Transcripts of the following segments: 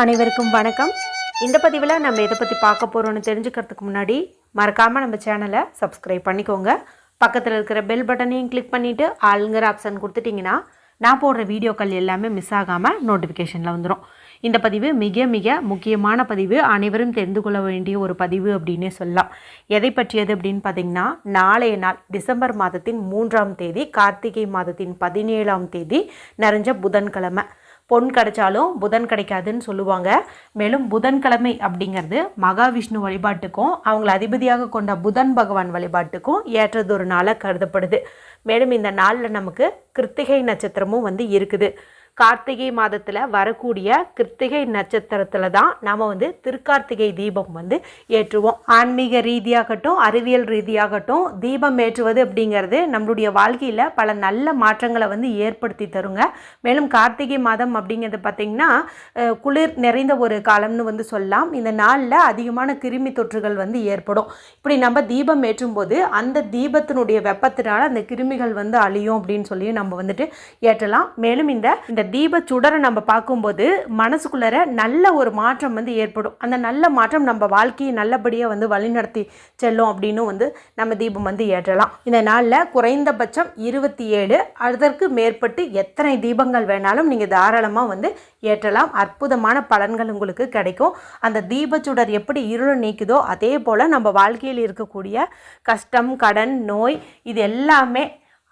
அனைவருக்கும் வணக்கம். இந்த பதிவில் நம்ம எதை பற்றி பார்க்க போகிறோம்னு தெரிஞ்சுக்கிறதுக்கு முன்னாடி மறக்காமல் நம்ம சேனலை சப்ஸ்கிரைப் பண்ணிக்கோங்க. பக்கத்தில் இருக்கிற பெல் பட்டனையும் கிளிக் பண்ணிவிட்டு ஆளுங்கிற ஆப்ஷன் கொடுத்துட்டிங்கன்னா நான் போடுற வீடியோக்கள் எல்லாமே மிஸ் ஆகாமல் நோட்டிஃபிகேஷனில் வந்துடும் இந்த பதிவு மிக மிக முக்கியமான பதிவு. அனைவரும் தெரிந்து கொள்ள வேண்டிய ஒரு பதிவு அப்படின்னே சொல்லலாம். எதை பற்றியது அப்படின்னு பார்த்தீங்கன்னா நாளைய நாள் டிசம்பர் மாதத்தின் மூன்றாம் தேதி கார்த்திகை மாதத்தின் பதினேழாம் தேதி நிறைஞ்ச புதன்கிழமை. பொன் கிடைச்சாலும் புதன் கிடைக்காதுன்னு சொல்லுவாங்க. மேலும் புதன்கிழமை அப்படிங்கிறது மகாவிஷ்ணு வழிபாட்டுக்கும் அவங்கள அதிபதியாக கொண்ட புதன் பகவான் வழிபாட்டுக்கும் ஏற்றது ஒரு நாளாக கருதப்படுது. மேலும் இந்த நாளில் நமக்கு கிருத்திகை நட்சத்திரமும் வந்து இருக்குது. கார்த்திகை மாதத்தில் வரக்கூடிய கிருத்திகை நட்சத்திரத்தில் தான் நாம் வந்து திருக்கார்த்திகை தீபம் வந்து ஏற்றுவோம். ஆன்மீக ரீதியாகட்டும் அறிவியல் ரீதியாகட்டும் தீபம் ஏற்றுவது அப்படிங்கிறது நம்மளுடைய வாழ்க்கையில் பல நல்ல மாற்றங்களை வந்து ஏற்படுத்தி தருங்க. மேலும் கார்த்திகை மாதம் அப்படிங்கிறது பார்த்திங்கன்னா குளிர் நிறைந்த ஒரு காலம்னு வந்து சொல்லலாம். இந்த நாளில் அதிகமான கிருமி தொற்றுகள் வந்து ஏற்படும். இப்படி நம்ம தீபம் ஏற்றும்போது அந்த தீபத்தினுடைய வெப்பத்தினால அந்த கிருமிகள் வந்து அழியும் அப்படின்னு சொல்லி நம்ம வந்துட்டு ஏற்றலாம். மேலும் இந்த இந்த தீப சுடரை நம்ம பார்க்கும்போது மனசுக்குள்ளார நல்ல ஒரு மாற்றம் வந்து ஏற்படும். அந்த நல்ல மாற்றம் நம்ம வாழ்க்கையை நல்லபடியாக வந்து வழிநடத்தி செல்லும் அப்படின்னு வந்து நம்ம தீபம் வந்து ஏற்றலாம். இந்த நாளில் குறைந்தபட்சம் இருபத்தி ஏழு அதற்கு மேற்பட்டு எத்தனை தீபங்கள் வேணாலும் நீங்கள் தாராளமாக வந்து ஏற்றலாம். அற்புதமான பலன்கள் உங்களுக்கு கிடைக்கும். அந்த தீபச்சுடர் எப்படி இருளை நீக்குதோ அதே போல் நம்ம வாழ்க்கையில் இருக்கக்கூடிய கஷ்டம் கடன் நோய் இது எல்லாமே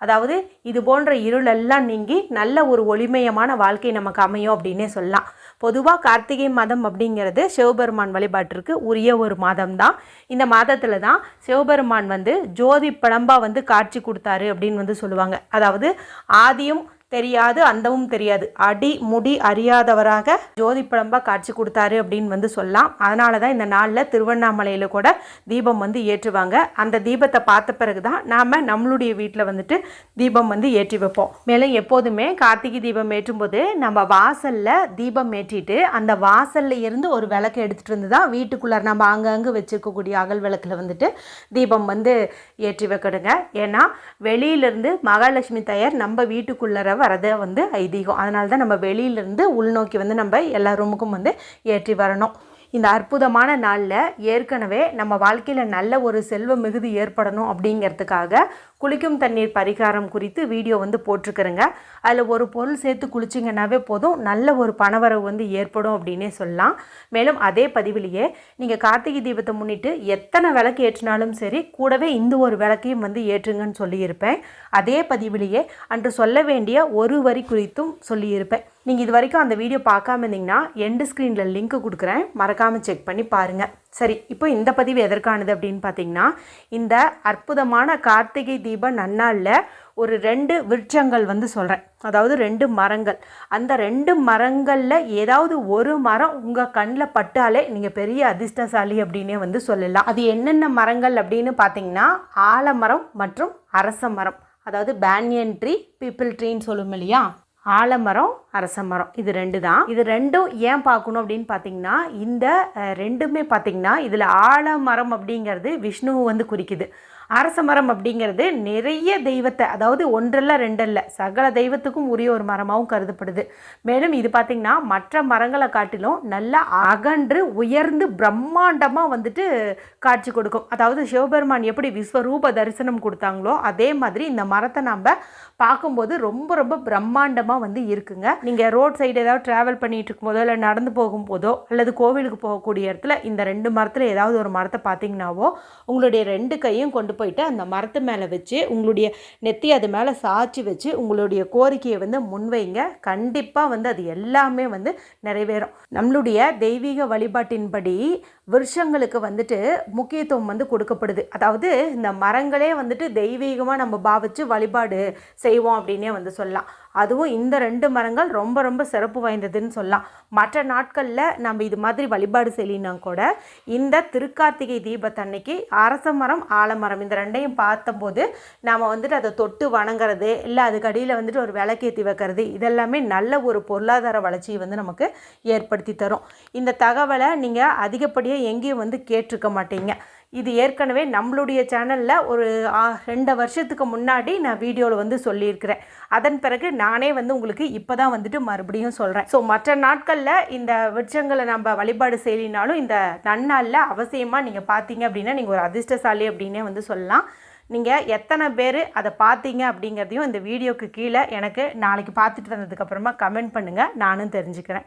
அதாவது இது போன்ற இருளெல்லாம் நீங்கி நல்ல ஒரு ஒளிமயமான வாழ்க்கை நமக்கு அமையும் அப்படின்னே சொல்லலாம். பொதுவாக கார்த்திகை மாதம் அப்படிங்கிறது சிவபெருமான் வழிபாட்டிற்கு உரிய ஒரு மாதம் தான் இந்த மாதத்தில் தான் சிவபெருமான் வந்து ஜோதி பழம்பாக வந்து காட்சி கொடுத்தாரு அப்படின்னு வந்து சொல்லுவாங்க. அதாவது ஆதியும் தெரியாது அந்தவும் தெரியாது. அடி முடி அறியாதவராக ஜோதி பழம்பா காட்சி கொடுத்தாரு அப்படின்னு வந்து சொல்லலாம். அதனால தான் இந்த நாளில் திருவண்ணாமலையில் கூட தீபம் வந்து ஏற்றுவாங்க. அந்த தீபத்தை பார்த்த பிறகு தான் நாம் நம்மளுடைய வீட்டில் வந்துட்டு தீபம் வந்து ஏற்றி வைப்போம். மேலும் எப்போதுமே கார்த்திகை தீபம் ஏற்றும்போது நம்ம வாசலில் தீபம் ஏற்றிட்டு அந்த வாசலில் இருந்து ஒரு விளக்கு எடுத்துகிட்டு வந்து தான் வீட்டுக்குள்ளார நம்ம அங்கங்கே வச்சுருக்கக்கூடிய அகல் விளக்கில் வந்துட்டு தீபம் வந்து ஏற்றி வைக்கணுங்க. ஏன்னா வெளியிலேருந்து மகாலட்சுமி தயார் நம்ம வீட்டுக்குள்ளே வரதே வந்து ஐதீகம். அதனால தான் நம்ம வெளியிலேருந்து உள்நோக்கி வந்து நம்ம எல்லா ரூமுக்கும் வந்து ஏற்றி வரணும். இந்த அற்புதமான நாளில் ஏற்கனவே நம்ம வாழ்க்கையில் நல்ல ஒரு செல்வ மிகுதி ஏற்படணும் அப்படிங்கிறதுக்காக குளிக்கும் தண்ணீர் பரிகாரம் குறித்து வீடியோ வந்து போட்டிருக்கிறேங்க. அதில் ஒரு பொருள் சேர்த்து குளிச்சிங்கன்னாவே போதும். நல்ல ஒரு பணவரவு வந்து ஏற்படும் அப்படின்னே சொல்லலாம். மேலும் அதே பதிவிலேயே நீங்கள் கார்த்திகை தீபத்தை முன்னிட்டு எத்தனை விளக்கு ஏற்றினாலும் சரி கூடவே இந்த ஒரு விளக்கையும் வந்து ஏற்றுங்கன்னு சொல்லியிருப்பேன். அதே பதிவிலேயே அன்று சொல்ல வேண்டிய ஒரு வரி குறித்தும் சொல்லியிருப்பேன். நீங்கள் இது வரைக்கும் அந்த வீடியோ பார்க்காம இருந்தீங்கன்னா எண்டு ஸ்க்ரீனில் லிங்க் கொடுக்குறேன். மறக்காமல் செக் பண்ணி பாருங்கள் சரி இப்போ இந்த பதிவு எதற்கானது அப்படின்னு பார்த்தீங்கன்னா இந்த அற்புதமான கார்த்திகை தீப நன்னாளில் ஒரு ரெண்டு விருட்சங்கள் வந்து சொல்கிறேன் அதாவது ரெண்டு மரங்கள். அந்த ரெண்டு மரங்களில் ஏதாவது ஒரு மரம் உங்கள் கண்ணில் பட்டாலே நீங்கள் பெரிய அதிர்ஷ்டசாலி அப்படின்னே வந்து சொல்லலாம். அது என்னென்ன மரங்கள் அப்படின்னு பார்த்தீங்கன்னா ஆலமரம் மற்றும் அரச மரம் அதாவது பேனியன் ட்ரீ பீப்பிள் ட்ரீன்னு சொல்லும் இல்லையா? ஆலமரம் அரச மரம் இது ரெண்டு தான் இது ரெண்டும் ஏன் பார்க்கணும் அப்படின்னு பார்த்தீங்கன்னா இந்த ரெண்டுமே பார்த்தீங்கன்னா இதில் ஆலமரம் அப்படிங்கிறது விஷ்ணுவை வந்து குறிக்குது. அரச மரம் அப்படிங்கிறது நிறைய தெய்வத்தை அதாவது ஒன்றல்ல ரெண்டல்ல சகல தெய்வத்துக்கும் உரிய ஒரு மரமாகவும் கருதப்படுது. மேலும் இது பார்த்திங்கன்னா மற்ற மரங்களை காட்டிலும் நல்லா அகன்று உயர்ந்து பிரம்மாண்டமாக வந்துட்டு காட்சி கொடுக்கும். அதாவது சிவபெருமான் எப்படி விஸ்வரூப தரிசனம் கொடுத்தாங்களோ அதே மாதிரி இந்த மரத்தை நம்ம பார்க்கும்போது ரொம்ப ரொம்ப பிரம்மாண்டமாக வந்து இருக்குங்க. நீங்கள் ரோட் சைடு ஏதாவது ட்ராவல் பண்ணிகிட்டு இருக்கும்போதோ இல்லை நடந்து போகும்போதோ அல்லது கோவிலுக்கு போகக்கூடிய இடத்துல இந்த ரெண்டு மரத்தில் ஏதாவது ஒரு மரத்தை பார்த்தீங்கன்னாவோ உங்களுடைய ரெண்டு கையும் கொண்டு போயிட்டு அந்த மரத்து மேலே வச்சு உங்களுடைய நெத்தி அது மேலே சாய்ச்சி வச்சு உங்களுடைய கோரிக்கையை வந்து முன்வைங்க. கண்டிப்பாக வந்து அது எல்லாமே வந்து நிறைவேறும். நம்மளுடைய தெய்வீக வழிபாட்டின்படி விருஷங்களுக்கு வந்துட்டு முக்கியத்துவம் வந்து கொடுக்கப்படுது. அதாவது இந்த மரங்களே வந்துட்டு தெய்வீகமாக நம்ம பாவிச்சு வழிபாடு செய்வோம் அப்படின்னே வந்து சொல்லலாம். அதுவும் இந்த ரெண்டு மரங்கள் ரொம்ப ரொம்ப சிறப்பு வாய்ந்ததுன்னு சொல்லலாம். மற்ற நாட்களில் நம்ம இது மாதிரி வழிபாடு செய்யலினா கூட இந்த திருக்கார்த்திகை தீபத்தன்னைக்கு அரச மரம் ஆலமரம் இந்த ரெண்டையும் பார்த்தபோது நாம் வந்துட்டு அதை தொட்டு வணங்குறது இல்லை அதுக்கு அடியில் வந்துட்டு ஒரு விளக்கேற்றி வைக்கிறது இதெல்லாமே நல்ல ஒரு பொருளாதார வளர்ச்சியை வந்து நமக்கு ஏற்படுத்தி தரும். இந்த தகவலை நீங்கள் அதிகப்படியாக எங்கேயும் வந்து கேட்டிருக்க மாட்டீங்க. இது ஏற்கனவே நம்மளுடைய சேனலில் ஒரு ரெண்டு வருஷத்துக்கு முன்னாடி நான் வீடியோவில் வந்து சொல்லியிருக்கிறேன். அதன் பிறகு நானே வந்து உங்களுக்கு இப்போ தான் வந்துட்டு மறுபடியும் சொல்கிறேன் ஸோ மற்ற நாட்களில் இந்த விருட்சங்களை நம்ம வழிபாடு செய்யலினாலும் இந்த நன்னாளில் அவசியமாக நீங்கள் பார்த்தீங்க அப்படின்னா நீங்கள் ஒரு அதிர்ஷ்டசாலி அப்படின்னே வந்து சொல்லலாம். நீங்கள் எத்தனை பேர் அதை பார்த்தீங்க அப்படிங்கிறதையும் இந்த வீடியோக்கு கீழே எனக்கு நாளைக்கு பார்த்துட்டு வந்ததுக்கப்புறமா கமெண்ட் பண்ணுங்கள் நானும் தெரிஞ்சுக்கிறேன்.